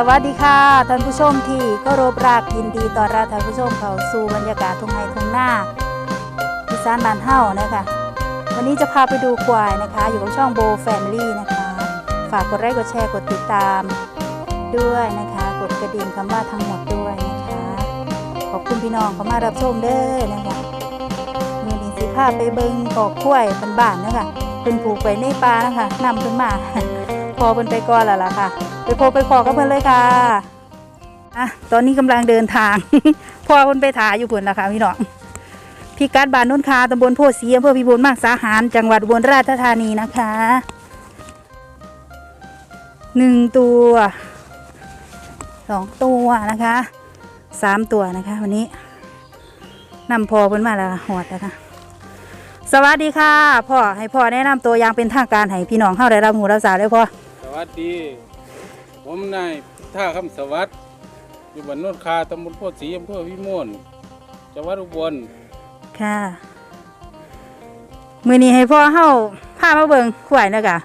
สวัสดีค่ะท่านผู้ชมที่เคารพรักยินดีต้อรับท่านผู้ชมเข้าสู่บรรยากาศทุ่งไร่ทุ่งนาอีสานบ้านเฮานะคะวันนี้จะพาไปดูควายนะคะ อยู่กับช่องโบแฟมิลี่นะคะ ฝากกดไลค์กดแชร์กดติดตามด้วยนะคะ กดกระดิ่งคำว่าทั้งหมดด้วยนะคะ ขอบคุณพี่น้องเข้ามารับชมเด้อนะคะมือนี้สิพาไปเบิงกอกควยเป็นบ้านนะคะเป็นผูกไว้ในป่านะคะนำขึ้นมา พอเป็นไปก่อนแล้วล่ะค่ะ ไปพไปพอกับเพื่อนเลยค่ะอะตอนนี้กำลังเดินทาง พ่อเพิ่นไปถ่ายอยู่พุ่นนะคะพี่น้องพี่กัดบ้านนุ่นคาตำบลโพศรีอำเภอพิบูลมากสาหารจังหวัดอุบลราชธานีนะคะหนึ่งตัวสองตัวนะคะสามตัวนะคะ วันนี้นำพ่อเพิ่นมาแล้วหอดแล้วค่ะสวัสดีค่ะพ่อให้พ่อแนะนำตัวอย่างเป็นทางการให้พี่น้องเข้าได้รับหูรับสารเลยพ่อสวัสดี ผมนายท่าคำสวัสดิ์อยู่บ้านโนนคาตำบลโพธิ์ศรีอำเภอวิมลจังหวัดอุบลค่ะมือนี้ให้พ่อเฮาพามาเบิ่งควายนะคะ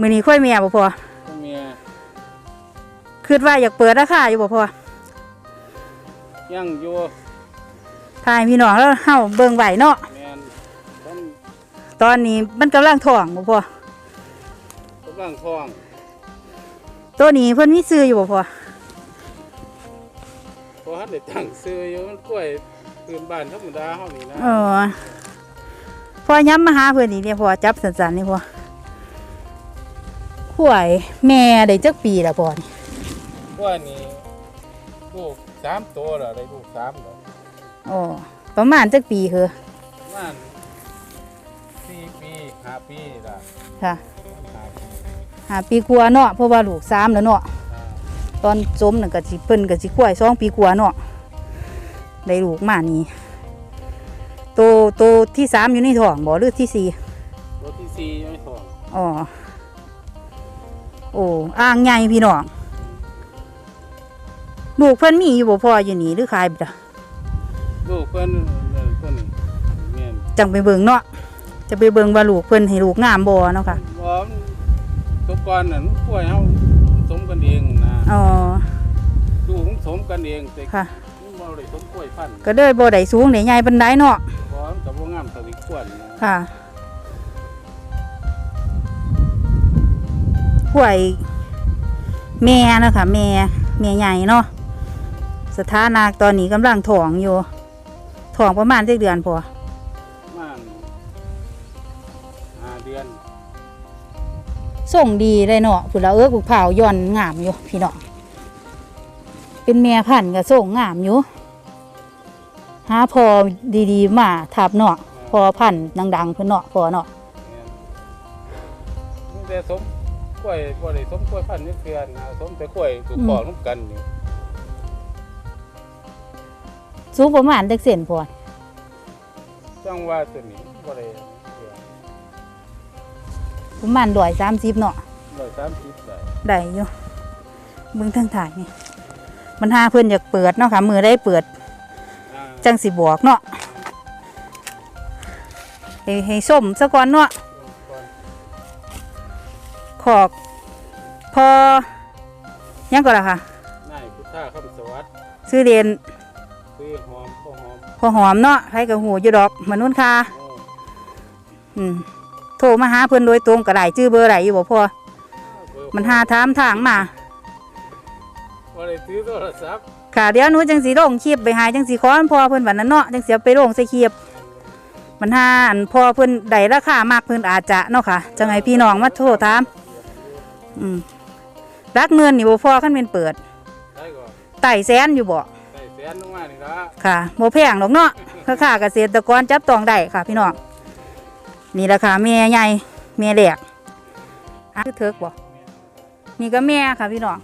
มือนี้ควายเมียบ่พอพ่อเมียคิดว่าอยากเปิดราคาอยู่บ่พอยังอยู่ทายพี่น้องแล้วเฮาเบิ่งไหวเนาะแมนท่านตอนนี้มันกำลังท้องบ่พอกำลังท้อง ตัวนี้เพิ่นมีซื้ออยู่บ่พอเพราะฮันได้ตั้งซื้ออยู่มันกล้วยพื้นบ้านธรรมดาเฮานี่นะเออพอย้ำมาหาเพิ่นอีกเนี่ยพอจับสันๆนี่พอควายแม่ได้จักปีแล้วพอนี่กล้วยนี่ลูกสามตัวเหรอได้ลูกสามเหรออ๋อประมาณจักปีคือประมาณสี่ปีห้าปีล่ะค่ะห้าปี หาปีกว่าเนาะเพราะว่าลูกสามแล้วเนาะอ่าตอนจมนั่นก็สิเพิ่นก็สิกล้วยสองปีกว่าเนาะได้ลูกมานี่โตโตที่สามอยู่ในท้องบ่หรือที่สี่ตัวที่สี่ยังไม่ท้องอ๋อโอ้อ่างใหญ่พี่น้องลูกเพิ่นมีอยู่บ่พออยู่นี่หรือขายไปจ้ะลูกเพิ่นเอ่อเพิ่นแม่นจังไปเบิ่งเนาะจะไปเบิ่งว่าลูกเพิ่นให้ลูกงามบ่เนาะค่ะว่าตัว ก่อนนั่นกล้วยเฮาสมกันเองนะอ๋อดูของสมกันเองแต่ค่ะมันบ่ได้สมกล้วยพันธุ์ก็เลยบ่ได้สูงได้ใหญ่ปานใดเนาะเพราะมันก็บ่งามเท่าที่ควรนะค่ะกล้วยแม่เนาะคะแม่แม่ใหญ่เนาะสถานะตอนนี้กำลังท้องอยู่ท้องประมาณจักเดือนพอ ส่งดีเลยเนาะผุนละเอิกผูกเผาวย่อนงามอยู่พี่น้องเป็นแม่พันธุ์ก็ส่งงามอยู่หาพอดีๆ มาทับเนาะพอพันธุ์ดังๆเพิ่นเนาะพอเนาะแม่นมีแต่สมกล้วยบ่ได้สมกล้วยพันธุ์นี่เทื่อนะสมแต่กล้วยถูกปอกนํกันนี่สูงประมาณจักเซนพอจังว่าตัวนี้บ่ได้เทื่อ ประมาณร้อยสามสิบเนาะ130ได้ได้อยู่เบิ่งทางถ่ายนี่มันหาเพิ่นอยากเปิดเนาะค่ะ มือได้เปิดอ่าจังสิบอกเนาะให้ให้ส้มซะก่อนเนาะก่อนขอกพอยังก่อนล่ะค่ะนายพุทธาคำสวัสดิ์ซื้อเรียนซื้อหอมข้าวหอมพอหอมเนาะใครกับหูอยู่ดอกมนุษย์ค่ะโอ้อืม โทรมาหาเพิ่นโดยตรงก็ได้ชื่อเบอร์ไหนอยู่บ่พอเบอร์มันหาถามทางมาบ่ได้ถือโทรศัพท์ค่ะเดี๋ยวหนูจังสีลงคลิปไปหาจังสีขออันพอเพิ่นวันนั้นเนาะจังสีเอาไปลงใส่คลิปมันหาอันพอเพิ่นได้ราคามากเพิ่นอาจจะเนาะค่ะจังไงพี่น้องมาโทรถามอืมรักเงินนี่บ่พอคันเป็นเปิดได้ก่อนไต่แสนอยู่บ่ได้แสนลงมานี่ละค่ะบ่แพงหรอกเนาะราคาเกษตรกรจับต้องได้ค่ะพี่น้อง นี่ราคาแม่ใหญ่แม่แหลกอะคือเถิกบ่นี่ก็แม่ค่ะพี่น้อง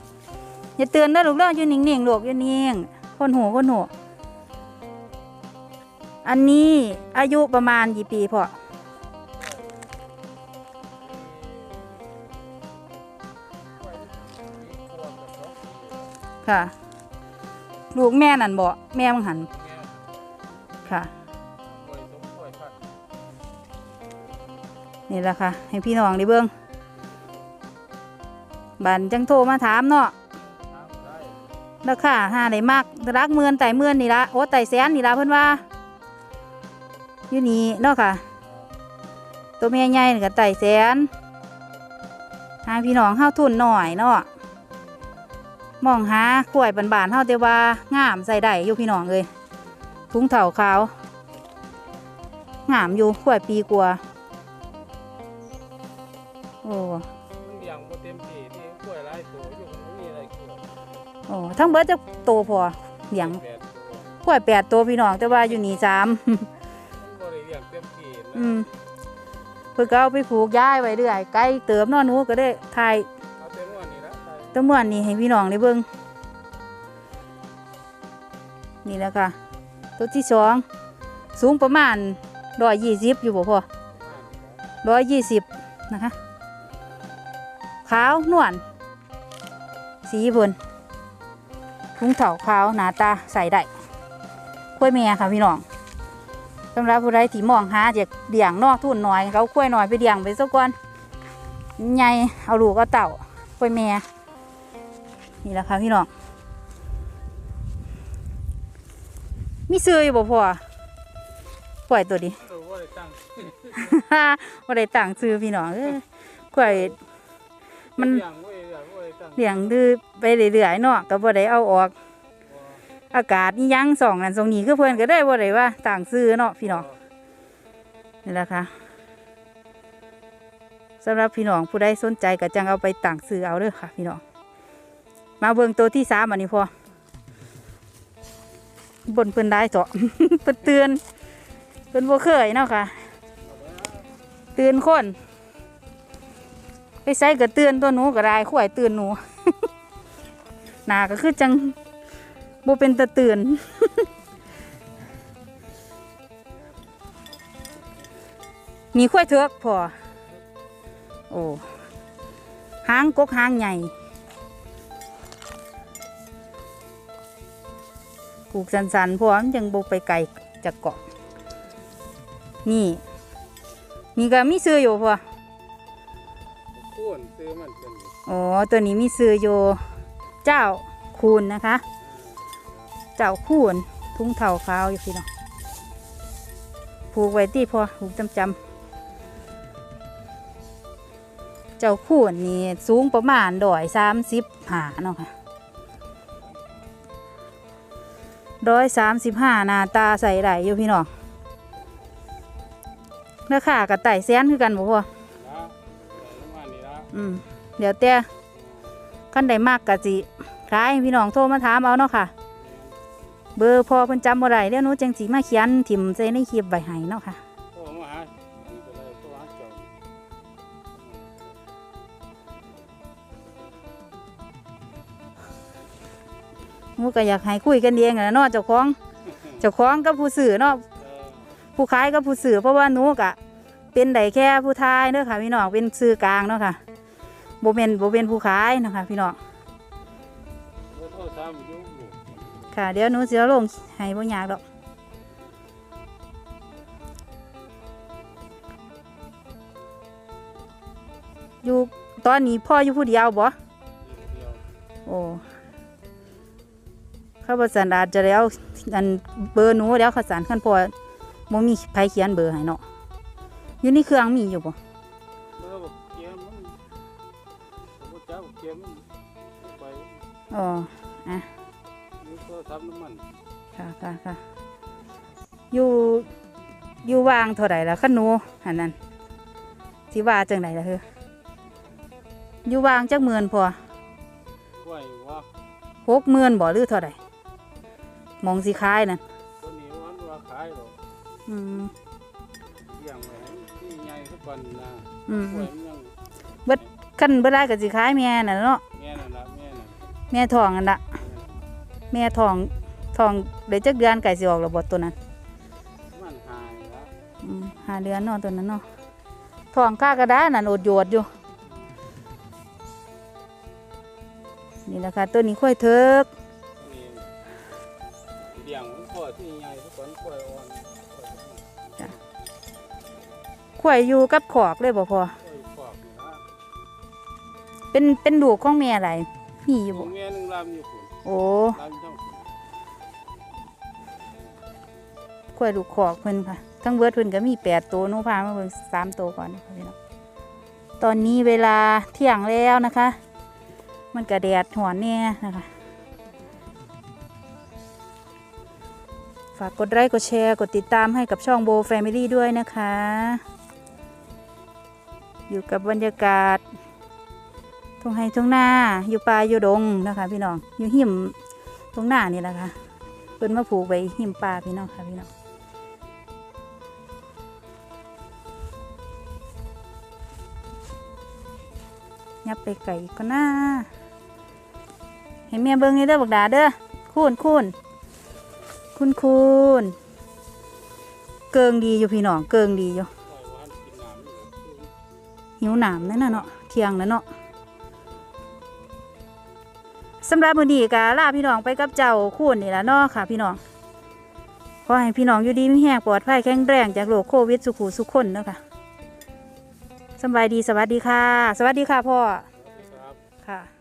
อย่าเตือนเด้อลูกเด้ออยู่นิ่งๆลูกอยู่นิ่งคนหูคนหูอันนี้อายุประมาณกี่ปีพ่อค่ะ ลูกแม่นั่นบ่แม่มังหันค่ะ นี่แหละค่ะ ให้พี่น้องได้เบิ่งบันจังโทรมาถามเนาะราคาห้าได้มากรักเมือนไต่เมือนนี่ละโอ้ไต่แสนนี่ละเพิ่อนว่าอยู่นี่เนาะค่ะ ตัวแม่ใหญ่นี่ก็ไต่แสนหาพี่น้องเฮาทุนหน่อยเนาะมองหากล้วยบานๆเฮาแต่ว่างามใส่ได้อยู่พี่น้องเอ้ยถุงเถ่าขาวงามอยู่กล้วยปีกว่า โอ้มันเลี้ยงบ่เต็มที่ที่กล้วยหลายตัวอยู่มันมีอะไรกล้วยโอ้ทั้งเบิดจะโตพอเลี้ยงแปดตัวกล้วยแปดตัวพี่น้องแต่ว่าอยู่นี่สาม มันบ่ได้เลี้ยงเต็มที่นะอืมเพื่อก็เอาไปผูกย้ายไว้เรื่อยไกลเติมเนอหนูก็ได้ทายเอาแต่งวดนี่ละไปตะม่วนนี่ให้พี่น้องได้เบิ่งนี่แหละค่ะตัวที่สองสูงประมาณร้อยยี่สิบอยู่บ่พอร้อยยี่สิบนะคะ ขาวนวลสีเพิ่นถุงเถ่าขาวหนาตาใส่ได้กล้วยแม่ค่ะพี่น้องสำหรับผู้ใดที่มองหาจะเดี่ยงเนอกทุนหน่อยเขากล้วยหน่อยไปเดี่ยงไปสักก่อนใหญ่เอาลูกเอาเต่ากล้วยแม่นี่แหละค่ะพี่น้องมีซื้ออยู่บ่พอปล่อยตัวดิเออว่าได้ตั้งว่าได้ต่างซื้อพี่น้องเอ้ยกล้วย มันเลี้ยงไว้เลี้ยงไว้ตั้งเลี้ยงดื้อไปเรื่อยๆเนาะก็บ่ได้เอาออก อากาศนี่ยังสองนั่นสองนี้คือเพิ่นก็ได้บ่ได้ว่าต่างซื้อเนาะพี่น้องนี่แหละค่ะสำหรับพี่น้องผู้ใดสนใจก็จังเอาไปต่างซื้อเอาเด้อค่ะ พี่น้องมาเบิ่งตัวที่สามอันนี้พอบนเพิ่นได้เจาะเพิ่นเตือนเพิ่นบ่เคยเนาะค่ะเตือนคน ไปใส่ก็เตือนตัวหนูก็ได้ข่อยเตือนหนูหนาก็คือจังโบเป็นตะเตือนมีข่อยเถือกพอโอ้หางกกหางใหญ่ปลูกสันๆพราะว่ามันยังโบไปไกลจากเกาะนี่นี่ก็มีซื้ออยู่พอ ซื้อมันเป็นอ๋อตัวนี้มีซื้ออยู่เจ้าคูณนะคะ เจ้าคูณทุ่งเท่าขาวอยู่พี่น้องผูกไว้ที่พอผูกจำจำเจ้าคูณนี่สูงประมาณดอยสามสิบหาเนาะค่ะดอยสามสิบห้านาตาใส่ไหลอยู่พี่น้องราคากับไต่แสนคือกันบ่พอ อืมเดี๋ยวแต่ขั้นใดมากกะจิขายพี่น้องโทรมาถามเอาเนาะค่ะ เบอร์พอเพิ่นจำบ่ได้เดี๋ยวหนูจังสีมาเขียนถิ่มใส่ในคลิปใบให้เนาะค่ะ โทรมาหาอันนี้ก็เลยโทรหาเจ้าหนูก็อยากให้คุยกันเองนะเนาะเจ้าของ เจ้าของกับผู้สื่อเนาะ เออผู้ขายกับผู้สื่อเพราะว่าหนูกะเป็นได้แค่ผู้ทายเด้อค่ะพี่น้องเป็นสื่อกลางเนาะค่ะ โบเป็นบ่เป็นผู้ขายเนาะค่ะพี่น้องค่ะ เดี๋ยวหนูสิเอาลงให้บ่ยากดอกอยู่ตอนนี้พ่ออยู่ผู้เดียวบ่โอ้ข้าพเจ้าอาจจะแล้วอันเบอร์หนูแล้วข้าสารขั้นพอบ่มีไผเขียนเบอร์ให้เนาะอยู่ในเครื่องมีอยู่บ่ อ๋ออะมีโทรศัพท์น้ำมันค่ะค่ะค่ะอยู่อยู่วางเท่าไหร่ละขั้นหนูอันนั้นสิว่าจังไหนล่ะเฮ้ออยู่วางจักหมื่นพอกล้วยว่าหกหมื่นบ่หรือเท่าไหร่มองสิขายนั่นตัวนี้วันว่าขายหรอกอืมเลี้ยงไว้ให้ที่ใหญ่ทุกวันนะอืมกล้วยมันยังขั้นบ่ได้ก็สิขายแม่น่ะเนาะ แม่นั่นละแม่นั่นแม่ทองอันละแม่ทองทองเดี๋ยวจักเดือนไก่สิออกระบดตัวนั้นมันหายแล้วอืมหาเดือนเนาะตัวนั้นเนาะทองข้ากระดานั่นอดโยดอยู่ นี่แหละค่ะตัวนี้ค่อยเถิกนี่เลี้ยงมันพ่อที่ใหญ่ทุกคนกล้วยอ่อนกล้วยอ่อนข่อยอยู่กับขอกเลยบ่พอกล้วยฟอกนี่นะเป็นเป็นลูกของแม่อะไร มีอยู่ผบ่มแม่หนึงลำอยู่ฝุ่นโอ้ลำอยู่ทั้งฝุ่นข่อยลูกขอกเพิ่นค่ะ ทั้งเบิดเพิ่นก็มีแปดตัวหนูพามาเบิ่งสามตัวก่อนนะคะพี่น้องตอนนี้เวลาเที่ยงแล้วนะคะ มันก็แดดหอนแน่นะคะ ฝากกดไลค์กดแชร์ กดติดตามให้กับช่องโบแฟมิลี่ด้วยนะคะ อยู่กับบรรยากาศ ทุ่งไห้ทุ่งนาอยู่ป่าอยู่ดงนะคะพี่น้องอยู่หิมทุ่งนานี่แหละค่ะเพิ่นมาผูกไว้หิมป่าพี่น้องค่ะพี่น้องยับไปไก่ก็น่าให้แม่เบิ่งนี่เด้อบักดาเด้อคูนคูนคูนคูนเกิงดีอยู่พี่น้องเกิงดีอยู่กล้วยหวานกินน้ำอยู่หิวหนามนั่นน่ะเนาะเที่ยงนั่นเนาะ สำหรับมื้อนี้ก็ลาพี่น้องไปกับเจ้าคูณนี่ล่ะเนาะค่ะ พี่น้องขอให้พี่น้องอยู่ดีมีแห้งปลอดภัยแข็งแรงจากโรคโควิดสุขุสุขคนเนาะค่ะสำบายดีสวัสดีค่ะ สวัสดีค่ะพ่อสวัสดีครับค่ะ